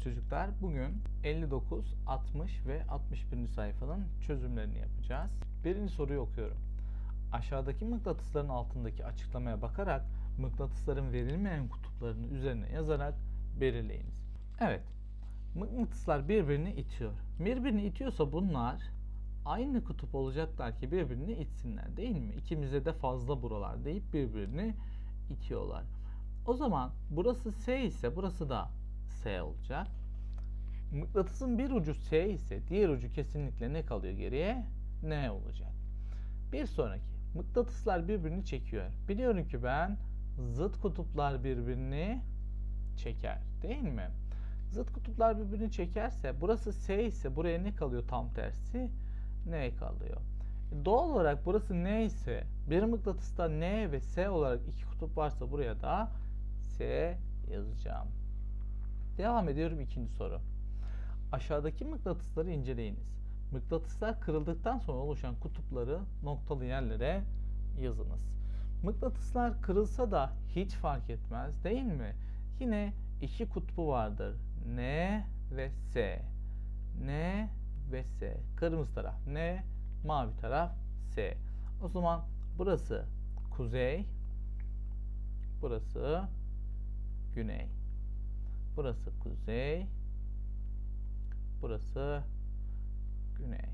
çocuklar. Bugün 59, 60 ve 61. sayfanın çözümlerini yapacağız. Birinci soruyu okuyorum. Aşağıdaki mıknatısların altındaki açıklamaya bakarak mıknatısların verilmeyen kutuplarını üzerine yazarak belirleyiniz. Evet, mıknatıslar birbirini itiyor. Birbirini itiyorsa bunlar aynı kutup olacaklar ki birbirini itsinler değil mi? İkimize de fazla buralar deyip birbirini itiyorlar. O zaman burası S ise burası da S olacak. Mıknatısın bir ucu S ise diğer ucu kesinlikle ne kalıyor geriye? N olacak. Bir sonraki. Mıknatıslar birbirini çekiyor. Biliyorum ki ben zıt kutuplar birbirini çeker. Değil mi? Zıt kutuplar birbirini çekerse burası S ise buraya ne kalıyor tam tersi? N kalıyor. Doğal olarak burası N ise bir mıknatısta N ve S olarak iki kutup varsa buraya da S yazacağım. Devam ediyorum ikinci soru. Aşağıdaki mıknatısları inceleyiniz. Mıknatıslar kırıldıktan sonra oluşan kutupları noktalı yerlere yazınız. Mıknatıslar kırılsa da hiç fark etmez değil mi? Yine iki kutbu vardır. N ve S. N ve S. Kırmızı taraf N, mavi taraf S. O zaman burası kuzey, burası güney. Burası kuzey, burası güney.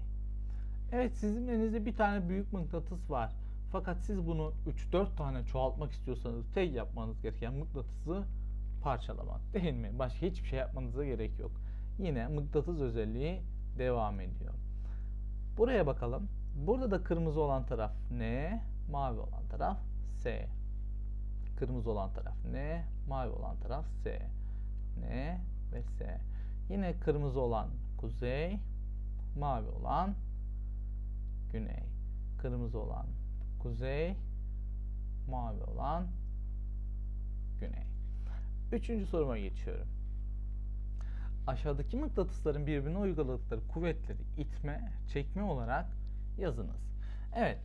Evet sizin elinizde bir tane büyük mıknatıs var. Fakat siz bunu 3-4 tane çoğaltmak istiyorsanız tek yapmanız gereken mıknatısı parçalamak değil mi? Başka hiçbir şey yapmanıza gerek yok. Yine mıknatıs özelliği devam ediyor. Buraya bakalım. Burada da kırmızı olan taraf N, mavi olan taraf S. Kırmızı olan taraf N, mavi olan taraf S. N ve. Yine kırmızı olan kuzey, mavi olan güney. Kırmızı olan kuzey, mavi olan güney. Üçüncü soruma geçiyorum. Aşağıdaki mıknatısların birbirine uyguladıkları kuvvetleri itme, çekme olarak yazınız. Evet,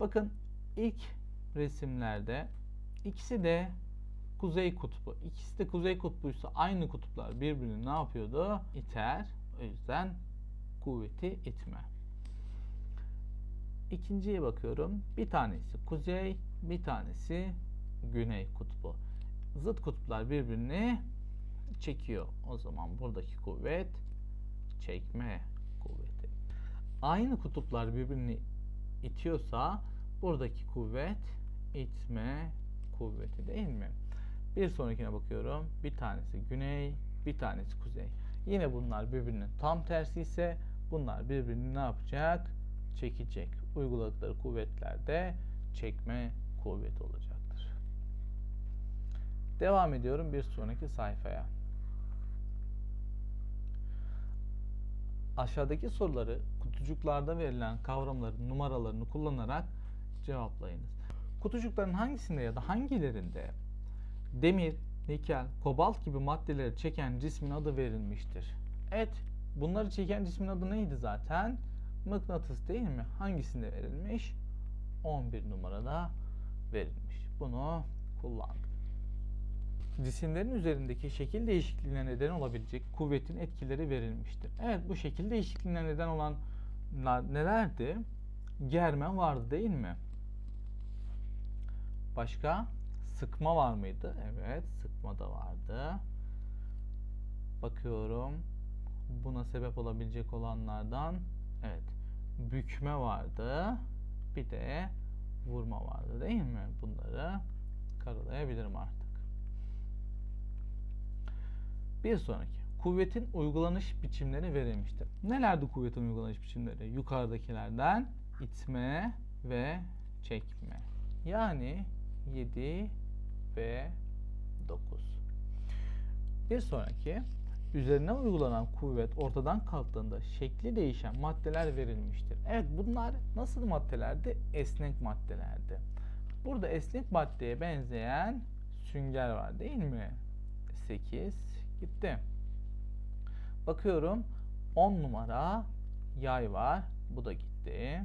bakın ilk resimlerde ikisi de kuzey kutbu. İkisi de kuzey kutbuysa aynı kutuplar birbirini ne yapıyordu? İter. O yüzden kuvveti itme. İkinciye bakıyorum. Bir tanesi kuzey, bir tanesi güney kutbu. Zıt kutuplar birbirini çekiyor. O zaman buradaki kuvvet çekme kuvveti. Aynı kutuplar birbirini itiyorsa buradaki kuvvet itme kuvveti değil mi? Bir sonrakine bakıyorum. Bir tanesi güney, bir tanesi kuzey. Yine bunlar birbirinin tam tersi ise bunlar birbirini ne yapacak? Çekecek. Uyguladıkları kuvvetlerde çekme kuvveti olacaktır. Devam ediyorum bir sonraki sayfaya. Aşağıdaki soruları kutucuklarda verilen kavramların numaralarını kullanarak cevaplayınız. Kutucukların hangisinde ya da hangilerinde demir, nikel, kobalt gibi maddeleri çeken cismin adı verilmiştir? Evet, bunları çeken cismin adı neydi zaten? Mıknatıs değil mi? Hangisinde verilmiş? 11 numarada verilmiş. Bunu kullandık. Cisimlerin üzerindeki şekil değişikliğine neden olabilecek kuvvetin etkileri verilmiştir. Evet bu şekil değişikliğine neden olan nelerdi? Germe vardı değil mi? Başka? Sıkma var mıydı? Evet sıkma da vardı. Bakıyorum. Buna sebep olabilecek olanlardan evet bükme vardı. Bir de vurma vardı değil mi? Bunları karalayabilirim artık. Bir sonraki. Kuvvetin uygulanış biçimleri verilmiştir. Nelerdi kuvvetin uygulanış biçimleri? Yukarıdakilerden itme ve çekme. Yani 7 ve 9. Bir sonraki. Üzerine uygulanan kuvvet ortadan kalktığında şekli değişen maddeler verilmiştir. Evet bunlar nasıl maddelerdi? Esnek maddelerdi. Burada esnek maddeye benzeyen sünger var değil mi? 8 gitti. Bakıyorum 10 numara yay var. Bu da gitti.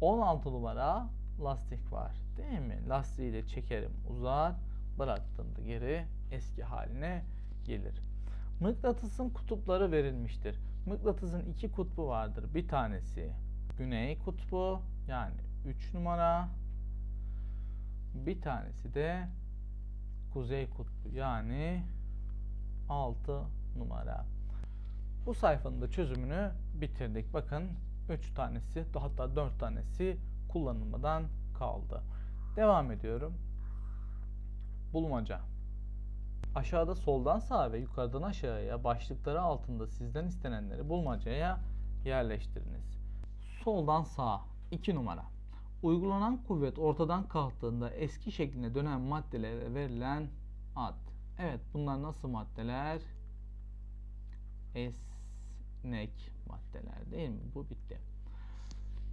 16 numara lastik var. Değil mi? Lastiği çekerim uzar. Bıraktığımda geri eski haline gelir. Mıknatısın kutupları verilmiştir. Mıknatısın iki kutbu vardır. Bir tanesi güney kutbu yani 3 numara. Bir tanesi de kuzey kutbu yani 6 numara. Bu sayfanın da çözümünü bitirdik. Bakın 3 tanesi hatta 4 tanesi kullanılmadan kaldı. Devam ediyorum. Bulmaca. Aşağıda soldan sağa ve yukarıdan aşağıya başlıkları altında sizden istenenleri bulmacaya yerleştiriniz. Soldan sağa 2 numara. Uygulanan kuvvet ortadan kalktığında eski şekline dönen maddelere verilen ad. Evet bunlar nasıl maddeler? Esnek maddeler değil mi? Bu bitti.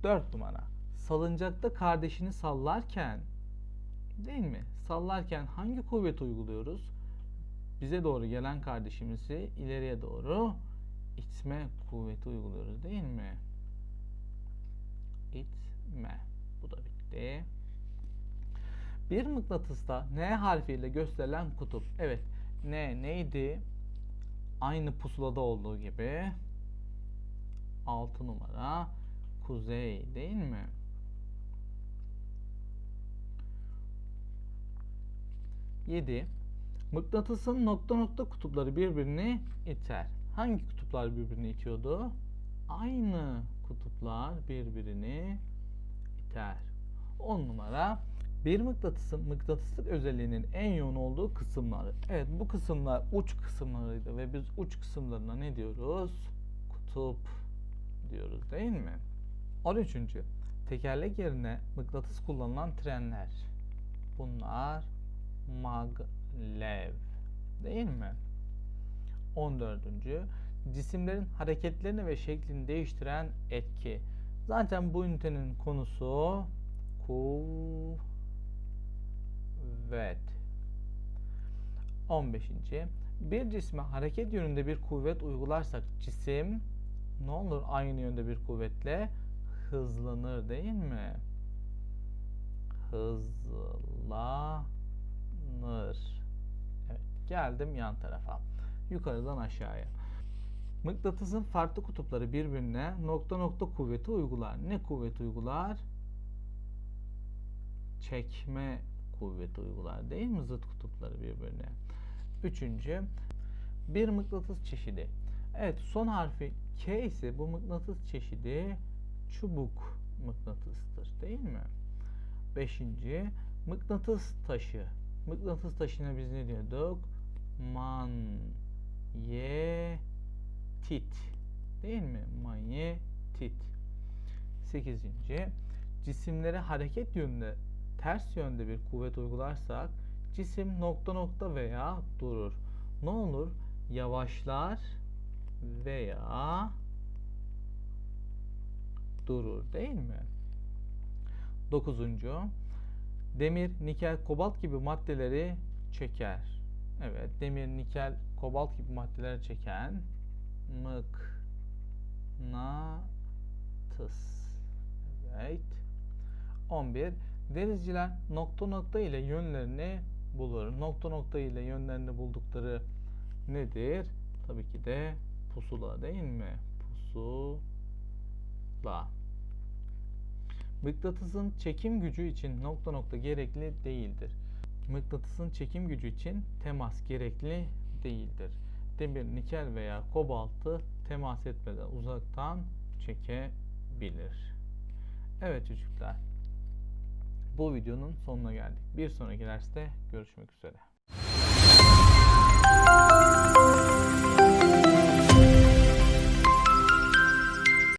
4 numara. Salıncakta kardeşini sallarken değil mi? Sallarken hangi kuvvet uyguluyoruz? Bize doğru gelen kardeşimizi ileriye doğru itme kuvveti uyguluyoruz değil mi? İtme. Bu da bitti. Bir mıknatısta N harfiyle gösterilen kutup. Evet. N neydi? Aynı pusulada olduğu gibi 6 numara kuzey değil mi? Yedi. Mıknatısın nokta nokta kutupları birbirini iter. Hangi kutuplar birbirini itiyordu? Aynı kutuplar birbirini iter. 10 numara bir mıknatısın mıknatıslık özelliğinin en yoğun olduğu kısımları. Evet bu kısımlar uç kısımlarıydı ve biz uç kısımlarına ne diyoruz? Kutup diyoruz değil mi? 13. Tekerlek yerine mıknatıs kullanılan trenler. Bunlar maglev değil mi? 14. Cisimlerin hareketlerini ve şeklini değiştiren etki. Zaten bu ünitenin konusu kuvvet. 15. Bir cisme hareket yönünde bir kuvvet uygularsak cisim ne olur aynı yönde bir kuvvetle hızlanır değil mi? Hızlanır. Evet, geldim yan tarafa. Yukarıdan aşağıya. Mıknatısın farklı kutupları birbirine nokta nokta kuvveti uygular. Ne kuvvet uygular? Çekme kuvveti uygular değil mi zıt kutupları birbirine? Üçüncü, bir mıknatıs çeşidi. Evet son harfi K ise bu mıknatıs çeşidi çubuk mıknatıstır değil mi? Beşinci, mıknatıs taşı. Mıknatıs taşına biz ne diyorduk? Manyetit. Değil mi? Manyetit. Sekizinci, cisimlere hareket yönünde ters yönde bir kuvvet uygularsak cisim nokta nokta veya durur. Ne olur? Yavaşlar veya durur değil mi? Dokuzuncu, demir, nikel, kobalt gibi maddeleri çeker. Evet, demir, nikel, kobalt gibi maddeleri çeken mıknatıs. Evet. 11. Denizciler nokta nokta ile yönlerini bulur. Nokta nokta ile yönlerini buldukları nedir? Tabii ki de pusula değil mi? Pusula. Mıknatısın çekim gücü için nokta nokta gerekli değildir. Mıknatısın çekim gücü için temas gerekli değildir. Demir, nikel veya kobaltı temas etmeden uzaktan çekebilir. Evet çocuklar. Bu videonun sonuna geldik. Bir sonraki derste görüşmek üzere.